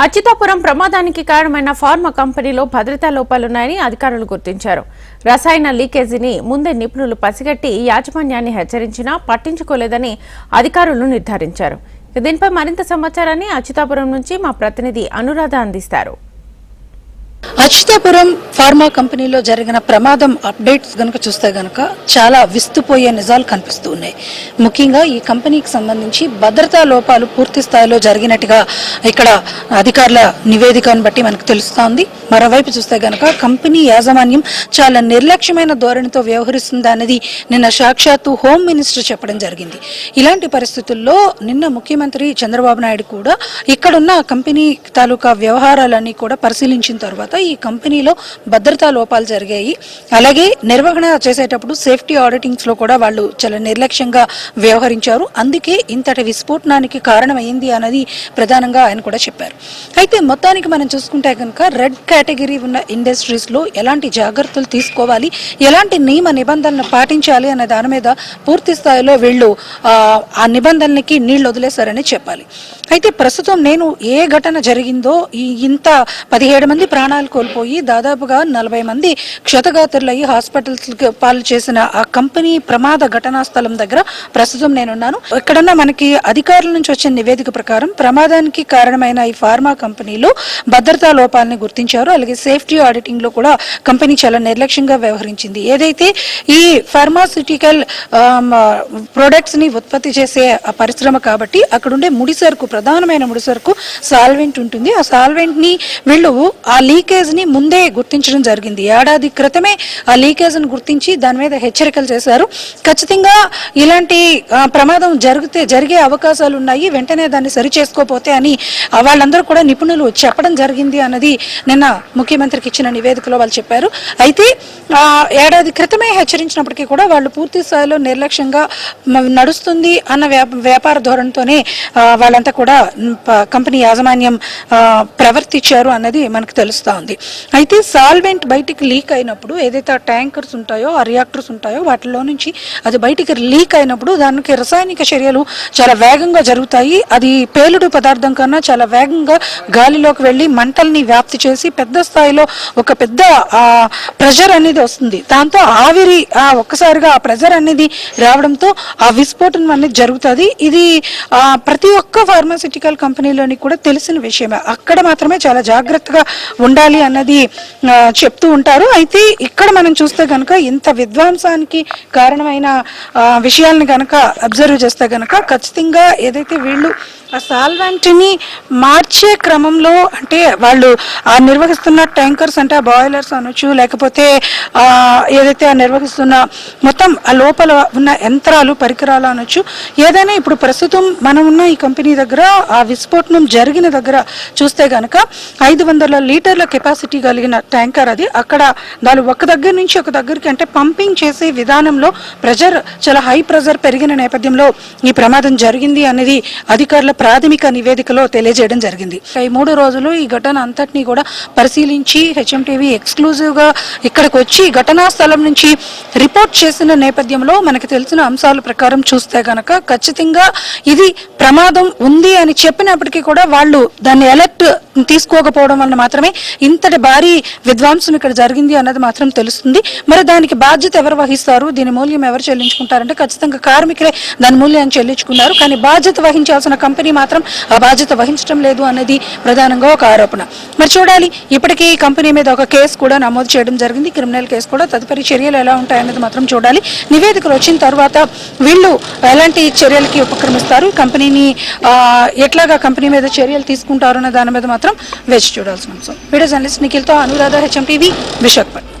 అచ్యుతాపురం ప్రమాదానికి కారణమైన ఫార్మా కంపెనీలో భద్రతా లోపాలున్నాయని అధికారులు గుర్తించారు. రసాయన లీకేజీని ముందే నిపుణులు పసిగట్టి యాజమాన్యాన్ని హెచ్చరించినా పట్టించుకోలేదని అధికారులు నిర్ధారించారు. దీనిపై మరింత సమాచారాన్ని అచ్యుతాపురం నుంచి మా ప్రతినిధి అనురాధ అందిస్తారు. అచ్యుతాపురం ఫార్మా కంపెనీలో జరిగిన ప్రమాదం అప్డేట్స్ గనుక చూస్తే గనుక చాలా విస్తుపోయే నిజాలు కనిపిస్తూ ఉన్నాయి. ముఖ్యంగా ఈ కంపెనీకి సంబంధించి భద్రతా లోపాలు పూర్తి స్థాయిలో జరిగినట్టుగా ఇక్కడ అధికారుల నివేదికను బట్టి మనకు తెలుస్తోంది. మరోవైపు చూస్తే గనక కంపెనీ యాజమాన్యం చాలా నిర్లక్ష్యమైన ధోరణితో వ్యవహరిస్తుంది అనేది నిన్న సాక్షాత్తు హోమ్ మినిస్టర్ చెప్పడం జరిగింది. ఇలాంటి పరిస్థితుల్లో నిన్న ముఖ్యమంత్రి చంద్రబాబు నాయుడు కూడా ఇక్కడున్న కంపెనీ తాలూకా వ్యవహారాలన్నీ కూడా పరిశీలించిన తర్వాత ఈ కంపెనీలో భద్రతా లోపాలు జరిగాయి. అలాగే నిర్వహణ చేసేటప్పుడు సేఫ్టీ ఆడిటింగ్స్లో కూడా వాళ్ళు చాలా నిర్లక్ష్యంగా వ్యవహరించారు. అందుకే ఇంతటి విస్ఫోటనానికి కారణమైంది అన్నది ప్రధానంగా ఆయన కూడా చెప్పారు. అయితే మొత్తానికి మనం చూసుకుంటే కనుక రెడ్ కేటగిరీ ఉన్న ఇండస్ట్రీస్లో ఎలాంటి జాగ్రత్తలు తీసుకోవాలి ఎలాంటి నియమ నిబంధనలు పాటించాలి అనే దాని మీద పూర్తి స్థాయిలో వీళ్ళు ఆ, నిబంధనలకి నీళ్ళు వదిలేశారని చెప్పాలి. అయితే ప్రస్తుతం నేను ఏ ఘటన జరిగిందో ఇంత పదిహేడు మంది ప్రాణాలు కోల్పోయి దాదాపుగా నలభై మంది క్షతగాత్రులయ్యి హాస్పిటల్స్ పాలు చేసిన ఆ కంపెనీ ప్రమాద ఘటనా స్థలం దగ్గర ప్రస్తుతం నేనున్నాను. ఎక్కడన్నా మనకి అధికారుల నుంచి వచ్చిన నివేదిక ప్రకారం ప్రమాదానికి కారణమైన ఈ ఫార్మా కంపెనీలో భద్రతా లోపాలని గుర్తించారు. అలాగే సేఫ్టీ ఆడిటింగ్లో కూడా కంపెనీ చాలా నిర్లక్ష్యంగా వ్యవహరించింది. ఏదైతే ఈ ఫార్మాసిటికల్ ప్రొడక్ట్స్ని ఉత్పత్తి చేసే పరిశ్రమ కాబట్టి అక్కడుండే ముడిసరుకు ముడి సరుకు ప్రధానమైన ముడి సరుకు సాల్వెంట్ ఉంటుంది. ఆ సాల్వెంట్ని వీళ్ళు ఆ లీకేజ్ లీకేజ్ని ముందే గుర్తించడం జరిగింది. ఏడాది క్రితమే ఆ లీకేజ్ని గుర్తించి దాని మీద హెచ్చరికలు చేశారు. ఖచ్చితంగా ఇలాంటి ప్రమాదం జరిగితే జరిగే అవకాశాలు ఉన్నాయి. వెంటనే దాన్ని సరి చేసుకోపోతే అని వాళ్ళందరూ కూడా నిపుణులు చెప్పడం జరిగింది అన్నది నిన్న ముఖ్యమంత్రికి ఇచ్చిన నివేదికలో వాళ్ళు చెప్పారు. అయితే ఏడాది క్రితమే హెచ్చరించినప్పటికీ కూడా వాళ్ళు పూర్తి స్థాయిలో నిర్లక్ష్యంగా నడుస్తుంది అన్న వ్యాపార ధోరణితోనే వాళ్ళంతా కూడా కంపెనీ యాజమాన్యం ప్రవర్తించారు అన్నది మనకు తెలుస్తోంది ఉంది అయితే సాల్వెంట్ బయటికి లీక్ అయినప్పుడు ఏదైతే ట్యాంకర్స్ ఉంటాయో ఆ రియాక్టర్స్ ఉంటాయో వాటిలో నుంచి అది బయటికి లీక్ అయినప్పుడు దానికి రసాయనిక చర్యలు చాలా వేగంగా జరుగుతాయి. అది పేలుడు పదార్థం కన్నా చాలా వేగంగా గాలిలోకి వెళ్ళి మంటల్ని వ్యాప్తి చేసి పెద్ద స్థాయిలో ఒక పెద్ద ప్రెషర్ అనేది వస్తుంది. దాంతో ఆవిరి ఒక్కసారిగా ఆ ప్రెషర్ అనేది రావడంతో ఆ విస్ఫోటనం అనేది జరుగుతుంది. ఇది ప్రతి ఒక్క ఫార్మాసిటికల్ కంపెనీలోని కూడా తెలిసిన విషయమే. అక్కడ మాత్రమే చాలా జాగ్రత్తగా ఉండాలి అన్నది చెప్తూ ఉంటారు. అయితే ఇక్కడ మనం చూస్తే కనుక ఇంత విధ్వంసానికి కారణమైన ఆ, విషయాల్ని కనుక అబ్జర్వ్ చేస్తే కనుక ఖచ్చితంగా ఏదైతే వీళ్ళు ఆ సాల్వెంట్ని మార్చే క్రమంలో అంటే వాళ్ళు ఆ నిర్వహిస్తున్న ట్యాంకర్స్ అంటే ఆ బాయిలర్స్ అనొచ్చు లేకపోతే ఏదైతే ఆ నిర్వహిస్తున్న మొత్తం ఆ లోపల ఉన్న యంత్రాలు పరికరాలు అనొచ్చు ఏదైనా ఇప్పుడు ప్రస్తుతం మనం ఉన్న ఈ కంపెనీ దగ్గర ఆ విస్ఫోటనం జరిగిన దగ్గర చూస్తే కనుక ఐదు వందల లీటర్ల కెపాసిటీ కలిగిన ట్యాంకర్ అది. అక్కడ దాని ఒక దగ్గర నుంచి ఒక దగ్గరికి అంటే పంపింగ్ చేసే విధానంలో ప్రెజర్ చాలా హై ప్రెజర్ పెరిగిన నేపథ్యంలో ఈ ప్రమాదం జరిగింది అనేది అధికారుల ప్రాథమిక నివేదికలో తెలియజేయడం జరిగింది. ఈ మూడు రోజులు ఈ ఘటన అంతటినీ కూడా పరిశీలించి హెచ్ఎంటీవీ ఎక్స్క్లూజివ్గా ఇక్కడికి వచ్చి ఘటనా స్థలం నుంచి రిపోర్ట్ చేసిన నేపథ్యంలో మనకి తెలిసిన అంశాల ప్రకారం చూస్తే గనక ఖచ్చితంగా ఇది ప్రమాదం ఉంది అని చెప్పినప్పటికీ కూడా వాళ్ళు దాన్ని ఎలర్ట్ తీసుకోకపోవడం వలన మాత్రమే ఇంతటి భారీ విధ్వంసం ఇక్కడ జరిగింది అన్నది మాత్రం తెలుస్తుంది. మరి దానికి బాధ్యత ఎవరు వహిస్తారు? దీని మూల్యం ఎవరు చెల్లించుకుంటారంటే ఖచ్చితంగా కార్మికులే దాని మూల్యాన్ని చెల్లించుకున్నారు. కానీ బాధ్యత వహించాల్సిన కంపెనీ మాత్రం ఆ బాధ్యత వహించడం లేదు అనేది ప్రధానంగా ఒక ఆరోపణ. మరి చూడాలి ఇప్పటికీ ఈ కంపెనీ మీద ఒక కేసు కూడా నమోదు చేయడం జరిగింది. క్రిమినల్ కేసు కూడా తదుపరి చర్యలు ఎలా ఉంటాయన్నది మాత్రం చూడాలి. నివేదికలు వచ్చిన తర్వాత వీళ్ళు ఎలాంటి చర్యలకి ఉపక్రమిస్తారు? కంపెనీ కంపెనీని ఎట్లాగా కంపెనీ మీద చర్యలు తీసుకుంటారు అన్న దాని మీద మాత్రం వేచి చూడాల్సిన అంశం వీడియో జర్నలిస్ట్ నిఖిల్తో అనురాధ హెచ్ఎం టీవీ విశాఖపట్నం.